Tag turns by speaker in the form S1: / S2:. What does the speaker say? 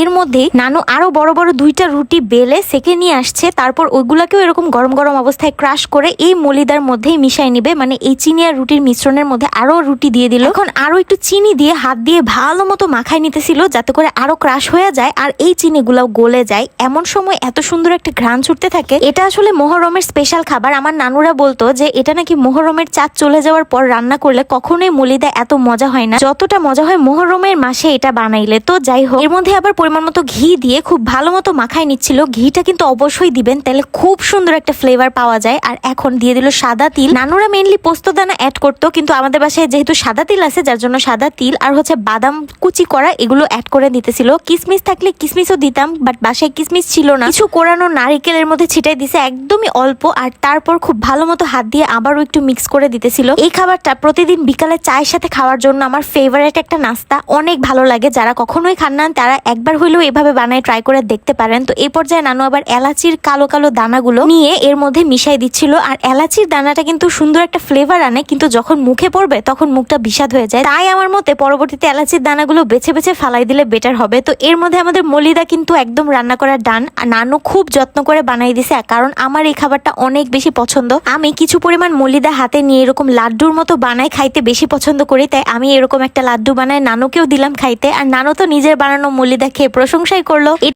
S1: এর মধ্যে নানু আরও বড় বড় দুইটা রুটি বেলে সেকে নিয়ে আসছে, তারপর ওইগুলাকেও এরকম গরম গরম অবস্থায় ক্রাশ করে এই মলিদার মধ্যেই মিশাই নিবে। মানে এই চিনি আর রুটির মিশ্রণের মধ্যে আরও রুটি দিয়ে দিল। এখন আরও একটু চিনি দিয়ে হাত দিয়ে ভালো মতো মাখাই নিতেছিল যাতে করে আরও ক্রাশ হয়ে যায় আর এই চিনিগুলাও গলে যায়। এমন সময় এত সুন্দর একটা ঘ্রাণ ছুটতে থাকে। এটা আসলে মোহরমের স্পেশাল খাবার। আমার নানুরা বলতো যে, এটা নাকি মোহরমের চাঁদ চলে যাওয়ার পর রান্না করলে কখনোই মলিদা এত মজা হয় না। যতটা মজা হয় মোহরমের মাসে এটা বানাইলে। তো যাই হোক, এর মধ্যে আবার পরিমাণ মতো ঘি দিয়ে খুব ভালো মতো মাখায় নিচ্ছিল। ঘিটা কিন্তু অবশ্যই দিবেন, তাহলে খুব সুন্দর একটা ফ্লেভার পাওয়া যায়। আর এখন দিয়ে দিল সাদা তিল। নানুরা মেনলি পোস্তদানা অ্যাড করতো, কিন্তু আমাদের বাসায় যেহেতু সাদা তিল আছে, যার জন্য সাদা তিল আর হচ্ছে বাদাম কুচি করা, এগুলো অ্যাড করে দিতেছিল। কিসমিস থাকলে কিসমিসও দিতাম বাট বাসায় কিসমিস ছিল না। কিছু কোরানো নারিকেলের মধ্যে ছিটাই দিছে একদমই অল্প, আর তারপর খুব ভালো মতো হাত দিয়ে আবারও একটু মিক্স করে দিতেছিল। এই খাবারটা প্রতিদিন বিকালে চায়ের সাথে খাওয়ার জন্য আমার ফেভারিট একটা নাস্তা। অনেক ভালো লাগে, যারা কখনোই খান না, তারা একবার হলেও এভাবে বানায় ট্রাই করে দেখতে পারেন। তো এই পর্যায়ে নানু আবার এলাচির কালো কালো দানাগুলো নিয়ে এর মধ্যে মিশাই দিচ্ছিল। আর এলাচির দানাটা কিন্তু সুন্দর একটা ফ্লেভার আনে, কিন্তু যখন মুখে পড়বে তখন মুখটা বিষাদ হয়ে যায়। তাই আমার মতে পরবর্তীতে এলাচির দানাগুলো বেছে বেছে ফালাই দিলে বেটার হবে। তো এর মধ্যে আমাদের মলিদা কিন্তু একদম রান্না করা ডান আর নানু খুব যত্ন করে বানাই দিছে, কারণ আমার এই খাবারটা অনেক বেশি পছন্দ। আমি কিছু পরিমাণ মলিদা হাতে নিয়ে এরকম লাড্ডুর মতো বানাই খাইতে বেশি পছন্দ করি, তাই আমি এরকম একটা লাড্ডু বানাই নানুকেও দিলাম খাইতে। আর নানু তো নিজের বানানো মলিদা খেয়ে প্রশংসাই করল।